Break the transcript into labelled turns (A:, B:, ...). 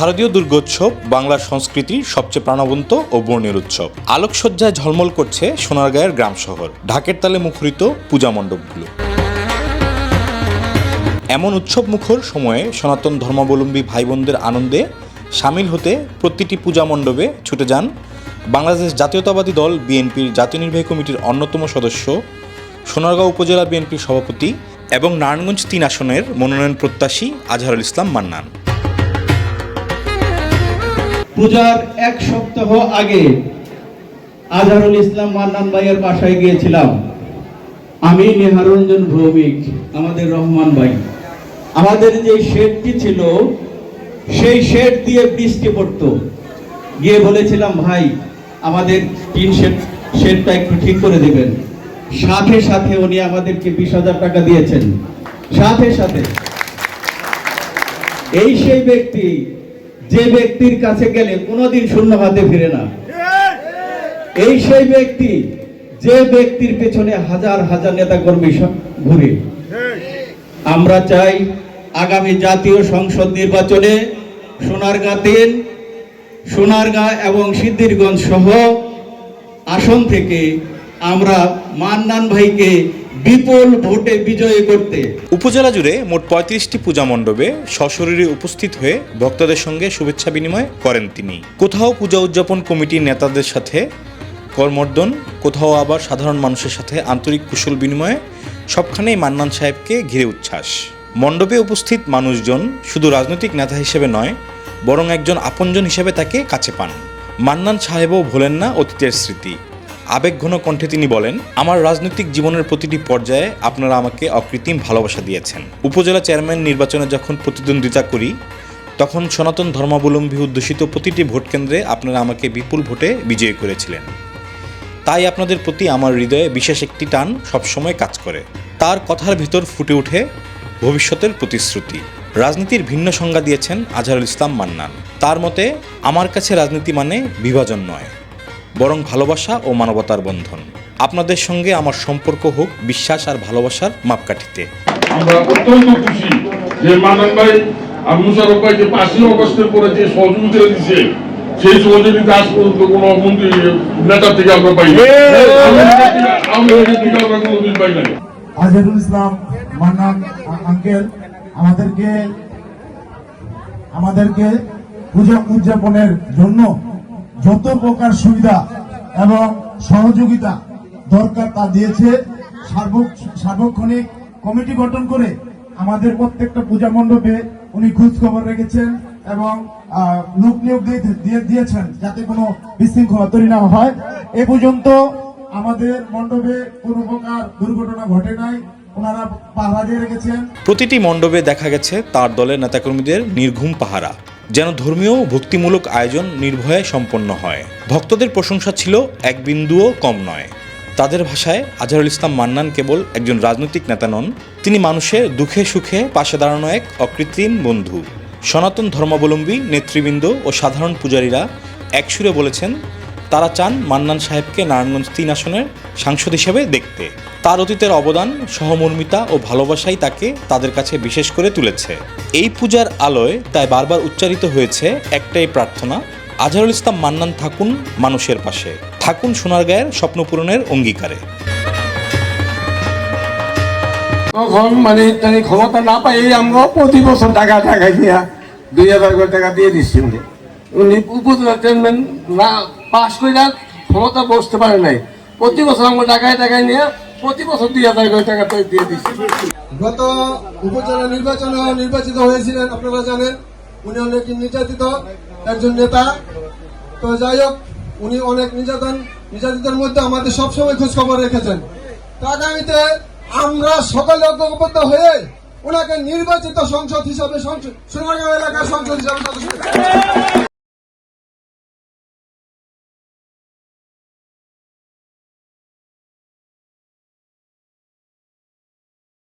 A: শারদীয় দুর্গোৎসব বাংলার সংস্কৃতির সবচেয়ে প্রাণবন্ত ও বর্ণের উৎসব। আলোকসজ্জায় ঝলমল করছে সোনারগাঁয়ের গ্রাম শহর। ঢাকের তালে মুখরিত পূজা মণ্ডপগুলো। এমন উৎসব মুখর সময়ে সনাতন ধর্মাবলম্বী ভাই বোনদের আনন্দে সামিল হতে প্রতিটি পূজা মণ্ডপে ছুটে যান বাংলাদেশ জাতীয়তাবাদী দল বিএনপির জাতীয় নির্বাহী কমিটির অন্যতম সদস্য, সোনারগাঁও উপজেলা বিএনপির সভাপতি এবং নারায়ণগঞ্জ তিন আসনের মনোনয়ন প্রত্যাশী আজহারুল ইসলাম মান্নান।
B: পূজার এক সপ্তাহ আগে আজহারুল ইসলাম মান্নান ভাইয়ের বাসায় গিয়েছিলাম। আমি নেহারঞ্জন ভৌমিক, আমাদের রহমান ভাই। আমাদের যে শেডটি ছিল, সেই শেড দিয়ে বৃষ্টি পড়তো। গিয়ে বলেছিলাম, ভাই, আমাদের টিন শেড, শেডটা একটু ঠিক করে দেবেন। সাথে সাথে উনি আমাদেরকে বিশ হাজার টাকা দিয়েছেন। সাথে সাথে। এই সেই ব্যক্তি যে ব্যক্তির কাছে গেলে কোনোদিন শূন্য হাতে ফিরে না। এই সেই ব্যক্তি যে ব্যক্তির পেছনে হাজার হাজার নেতা কর্মী ঘুরে। আমরা চাই আগামী জাতীয় সংসদ নির্বাচনে সোনারগাঁ তিন, সোনারগাঁ এবং সিদ্ধিরগঞ্জ সহ আসন থেকে আমরা মান্নান ভাইকে বিপুল ভোটে বিজয়ী করতে।
A: উপজেলা জুড়ে মোট পঁয়ত্রিশটি পূজা মণ্ডপে সশরীরে উপস্থিত হয়ে ভক্তদের সঙ্গে শুভেচ্ছা বিনিময় করেন তিনি। কোথাও পূজা উদযাপন কমিটির নেতাদের সাথে করমর্দন, কোথাও আবার সাধারণ মানুষের সাথে আন্তরিক কুশল বিনিময়ে সবখানেই মান্নান সাহেবকে ঘিরে উচ্ছ্বাস। মণ্ডপে উপস্থিত মানুষজন শুধু রাজনৈতিক নেতা হিসেবে নয়, বরং একজন আপনজন হিসেবে তাকে কাছে পান। মান্নান সাহেবও ভোলেন না অতীতের স্মৃতি। আবেগঘন কণ্ঠে তিনি বলেন, আমার রাজনৈতিক জীবনের প্রতিটি পর্যায়ে আপনারা আমাকে অকৃত্রিম ভালোবাসা দিয়েছেন। উপজেলা চেয়ারম্যান নির্বাচনে যখন প্রতিদ্বন্দ্বিতা করি, তখন সনাতন ধর্মাবলম্বী উদ্দেশিত প্রতিটি ভোট কেন্দ্রে আপনারা আমাকে বিপুল ভোটে বিজয়ী করেছিলেন। তাই আপনাদের প্রতি আমার হৃদয়ে বিশেষ একটি টান সবসময় কাজ করে। তার কথার ভিতর ফুটে ওঠে ভবিষ্যতের প্রতিশ্রুতি। রাজনীতির ভিন্ন সংজ্ঞা দিয়েছেন আজহারুল ইসলাম মান্নান। তার মতে, আমার কাছে রাজনীতি মানে বিভাজন নয়। বরং ভালোবাসা ও মানবতার বন্ধন। আপনাদের সঙ্গে আমার সম্পর্ক হোক বিশ্বাস আর ভালোবাসার মাপকাঠিতে।
C: আমরা অত্যন্ত খুশি যে মানান ভাই আর মুশারফ ভাই যে পাঁচই অগস্টের পরে যে সহযোগিতা দিচ্ছে সেই সহযোগিতা আজ পর্যন্ত কোনো মন্ত্রী নেতা থেকে আমরা পাই নাই। আওয়ামী লীগের থেকে আমরা কোনোদিন পাই নাই।
D: আজহারুল ইসলাম মান্নান আঙ্কেল। আমাদেরকে আমাদেরকে পূজা উদযাপনের জন্য যত প্রকার সুবিধা এবং সহযোগিতা দরকার তা দিয়েছে, সার্বক- সার্বক্ষণিক কমিটি গঠন করে আমাদের প্রত্যেকটা পূজা মণ্ডপে উনি খোঁজ খবর রেখেছেন এবং লোক নিয়োগ দিয়ে- দিয়ে দিয়েছেন যাতে কোনো বিশৃঙ্খলা তৈরি না হয়। এ পর্যন্ত আমাদের মণ্ডপে কোনো প্রকার দুর্ঘটনা ঘটে নাই, ওনারা পাহারা দিয়ে রেখেছেন।
A: প্রতিটি মণ্ডপে দেখা গেছে তার দলের নেতাকর্মীদের নির্ঘুম পাহারা। যেন ধর্মীয় ভক্তিমূলক আয়োজন নির্ভয়ে সম্পন্ন হয়। ভক্তদের প্রশংসা ছিল এক বিন্দুও কম নয়। তাদের ভাষায় আজহারুল ইসলাম মান্নান কেবল একজন রাজনৈতিক নেতা নন, তিনি মানুষের দুঃখে সুখে পাশে দাঁড়ানো এক অকৃত্রিম বন্ধু। সনাতন ধর্মাবলম্বী নেতৃবৃন্দ ও সাধারণ পূজারীরা একসুরে বলেছেন তারা চান মান্নান সাহেবকে নারায়ণগঞ্জ তিন আসনের সাংসদ হিসেবে দেখতে। তার অতীতের অবদান, সহমর্মিতা ও ভালোবাসাই তাকে তাদের কাছে বিশেষ করে তুলেছে। এই পূজার আলোয় তাই বারবার উচ্চারিত হয়েছে একটাই প্রার্থনা, আজহারুল ইসলাম মান্নান থাকুন মানুষের পাশে। থাকুন সোনারগাঁয়ের স্বপ্ন পূরণের অঙ্গীকারে।
E: তখন মানে ক্ষমতা না পাই আমরা প্রতি বছর টাকা টাকা দিয়া দুই হাজার টাকা দিয়ে দিচ্ছি উনি উপজেলা চেয়ারম্যান, না পাশ করে ক্ষমতা বসতে পারে নাই। প্রতি বছর আমরা টাকায় টাকায় নিয়ে প্রতি বছর দুই হাজার করে টাকা দিয়ে দিচ্ছি।
F: গত উপজেলা নির্বাচনে নির্বাচিত হয়েছিলেন, আপনারা জানেন, উনি অনেক নির্যাতিত একজন নেতা। তো যাই হোক, উনি অনেক নির্যাতন নির্যাতিতের মধ্যে আমাদের সবসময় খোঁজ খবর রেখেছেন আগামীতে আমরা সকলে ঐক্যবদ্ধ হয়ে ওনাকে নির্বাচিত সংসদ হিসাবে সোনারগাঁও এলাকার সংসদ হিসাবে